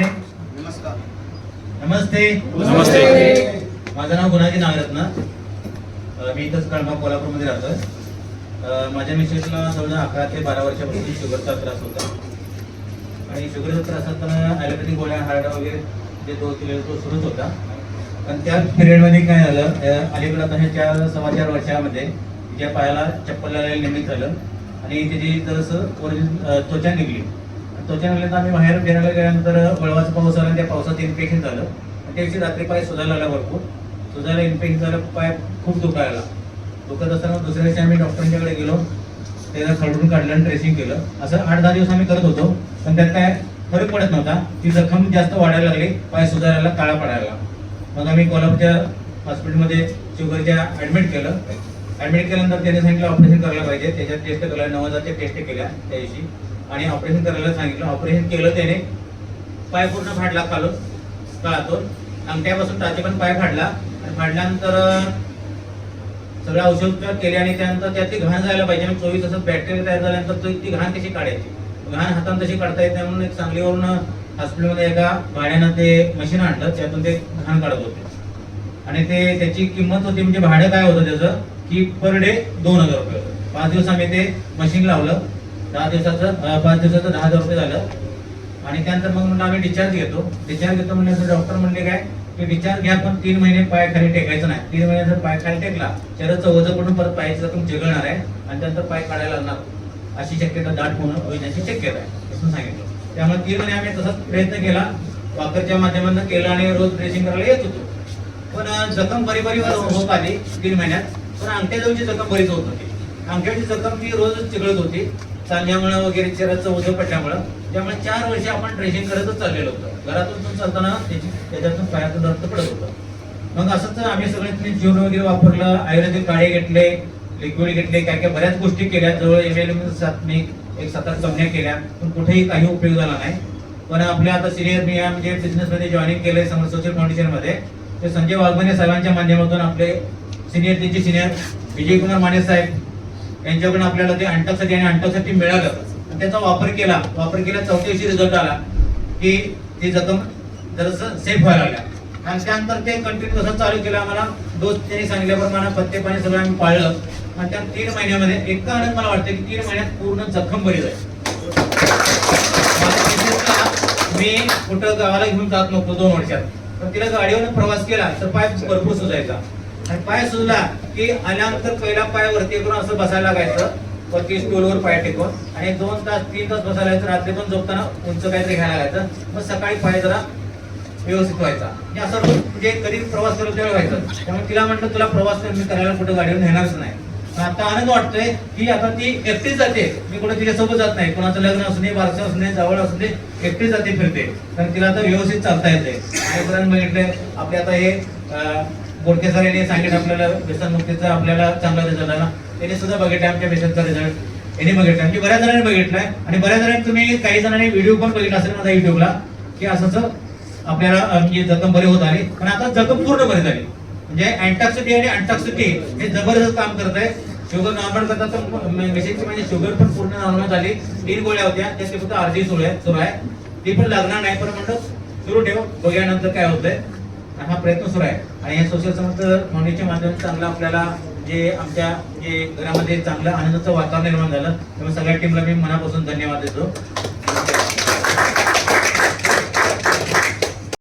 नमस्ते नमस्कार. नमस्ते. नमस्ते. माझं नाव गुणाजी नागरत्न. मी इथंच कळंबा कोल्हापूरमध्ये राहतोय. अं, माझ्या मिसेसला जवळजवळ अकरा ते बारा वर्षापासून शुगरचा त्रास होता. आणि शुगरचा त्रास असताना ॲलोपॅथिक गोळ्या हार्ड वगैरे जे डोस दिलेला तो सुरूच होता. पण त्या पिरियडमध्ये काय झालं अलीकडं आता हे चार सव्वा चार वर्षामध्ये तिच्या पायाला चप्पल लागायला निमित्त झालं. आणि तिची जरासं ओरिजिन त्वचा निघली. त्याच्यानंतर आम्ही बाहेर फिरायला गेल्यानंतर वळवाचा पाऊस आला त्या पावसात इन्फेक्शन झालं. आणि त्या रात्री पाय सुजायला आला भरपूर. सुजायला इन्फेक्शन झालं पाय खूप दुखायला दुखत असताना दुसऱ्या दिवशी आम्ही डॉक्टरांच्याकडे गेलो. त्याला खरडून काढलं आणि ड्रेसिंग केलं. असं आठ दहा दिवस आम्ही करत होतो. पण त्यात काय फरक पडत नव्हता. ती जखम जास्त वाढायला लागली. पाय सुधारायला काळा पडायला मग आम्ही कोल्हापूरच्या हॉस्पिटलमध्ये शुगरच्या ॲडमिट केलं. ॲडमिट केल्यानंतर त्याने सांगितलं ऑपरेशन करायला पाहिजे. त्याच्यात टेस्ट करायला नऊ हजारच्या टेस्ट केल्या त्या दिवशी. आणि ऑपरेशन करायला सांगितलं. ऑपरेशन केलं त्याने. पाय पूर्ण फाडला खालून काळातून. अंगठ्यापासून टाचे पण पाय फाडला. आणि फाडल्यानंतर सगळं सगळे औषध केले आणि त्यानंतर त्यातली घाण जायला पाहिजे. आणि चोवीस तासात बॅक्टेरिया तयार झाल्यानंतर ती घाण कशी काढायची? घाण हाताने तशी काढता येते म्हणून एक सांगलीवरून हॉस्पिटलमध्ये एका भाड्यानं ते मशीन आणलं. त्यातून ते घाण काढत होते. आणि ते त्याची किंमत होती म्हणजे भाडं काय होतं त्याचं? की पर डे दोन हजार रुपये होतं. पाच दिवस आम्ही ते मशीन लावलं. दहा दिवसाचं पाच दिवसाचं दहा हजार रुपये झालं. आणि त्यानंतर मग म्हणून आम्ही डिस्चार्ज घेतो. डिस्चार्ज घेतो म्हणजे डॉक्टर म्हणले काय की डिस्चार्ज घ्या पण तीन महिने पाय खाली टेकायचं नाही. तीन महिने जर पाय खाली टेकला शरीराचं वजन पडून परत पायचं जखम चिघळणार आहे. आणि त्यानंतर पाय काढायला लागणार. अशी शक्यता दाट होणं होण्याची शक्यता आहे असं सांगितलं. त्यामुळे तीन महिने आम्ही तसाच प्रयत्न केला. वाकरच्या माध्यमातून केला आणि रोज ड्रेसिंग करायला येत होतो. पण जखम बरी बरी हो-, होत आली तीन महिन्यात. पण अंगठ्याजवळची जखम बरीच होत होती. अंगठ्याची जखम ती रोज चिघळत होती. चालण्यामुळं वगैरे शरीराचं ओझं पडल्यामुळं त्यामुळे चार वर्ष आपण ड्रेसिंग करतच चाललेलो होतो. घरातून चालताना त्याची त्याच्यातून पायातून रक्त पडत होतं. मग असंच आम्ही सगळे जीवन वगैरे वापरलं आयुर्वेदिक काळे घेतले लिक्विड घेतले काय काय बऱ्याच गोष्टी केल्या. जवळ एम एल सात मी एक सात आठ केल्या. पण कुठेही काही उपयोग झाला नाही. पण आपल्या आता सिनियर मी म्हणजे बिझनेसमध्ये जॉईनिंग केलंय समर सोशल फाउंडेशनमध्ये ते संजय वाघमारे साहेबांच्या माध्यमातून आपले सिनियर त्यांचे सिनियर विजयकुमार माने साहेब यांच्याकडून आपल्याला ते अंटॉक्सिटी आणि अंटकसाठी मिळालं. त्याचा वापर केला. वापर केला चौथ्या दिवशी रिझल्ट आला. की ती जखम जरासं सेफ व्हायला लागल्या. आणि त्यानंतर ते कंटिन्यू कसं चालू केलं. आम्हाला डोस त्यांनी सांगितल्याप्रमाणे पत्ते पाणी सगळं आम्ही पाळलं. आणि त्या तीन महिन्यामध्ये एका आनंद मला वाटतं की तीन महिन्यात पूर्ण जखम बरी जाईल मी कुठं गावाला घेऊन जात नव्हतो दोन वर्षात. पण तिला गाडीवर प्रवास केला. तर पाय भरपूर सुजायचा. आणि पाय सुजला की आल्यानंतर पहिला पाय वरती करून असं बसायला लागायचं. वरती स्टूलवर पाय टेकून. आणि दोन तास तीन तास बसायला लागायचं. रात्री पण झोपताना उंच काहीतरी घ्यायला लागायचं. मग सकाळी पाय जरा व्यवस्थित व्हायचा. म्हणजे असं म्हणजे कधी प्रवास करत त्यावेळी व्हायचं. त्यामुळे तिला म्हटलं तुला प्रवास मी करायला कुठं गाडीवर नेणारच नाही. आता आनंद वाटतोय की आता ती एकटीच जाते. मी कुठे तिच्यासोबत जात नाही. कोणाचं लग्न असू नये बारसं असू नये जवळ असू नये एकटीच जाते फिरते. कारण तिला आता व्यवस्थित चालता येते बघितलंय आपले आता हे बोडके सर यांनी सांगितलं आपल्याला व्यसन मुक्तीचा आपल्याला चांगला रिझल्ट आला. त्यांनी सुद्धा बघितलं आमच्या व्यसनचा रिझल्ट यांनी बघितलं. म्हणजे बऱ्याच जणांनी बघितलाय. आणि बऱ्याच जणांनी तुम्ही काही जणांनी व्हिडिओ पण बघितला असेल माझा युट्यूबला की असं आपल्याला अं, म्हणजे जखम बरी होत आली. पण आता जखम पूर्ण बरी झाली. म्हणजे अँटॉक्सिटी आणि अँटॉक्सिटी हे जबरदस्त काम करत आहे शुगर नॉर्मल करता तर मेसेजची म्हणजे शुगर पण पूर्ण नॉर्मल झाली. तीन गोळ्या होत्या. त्याचे फक्त अर्धी सुरू आहे सुरू आहे. ती पण लागणार नाही पण म्हणलं सुरू ठेव. बघ्यानंतर काय होतंय. हा प्रयत्न सुरू आहे. आणि या सोशल समर्थ फाउंडेशनच्या माध्यमातून चांगलं आपल्याला जे आमच्या जे घरामध्ये चांगलं आनंदाचं वातावरण निर्माण झालं त्यामुळे सगळ्या टीमला मी मनापासून धन्यवाद देतो.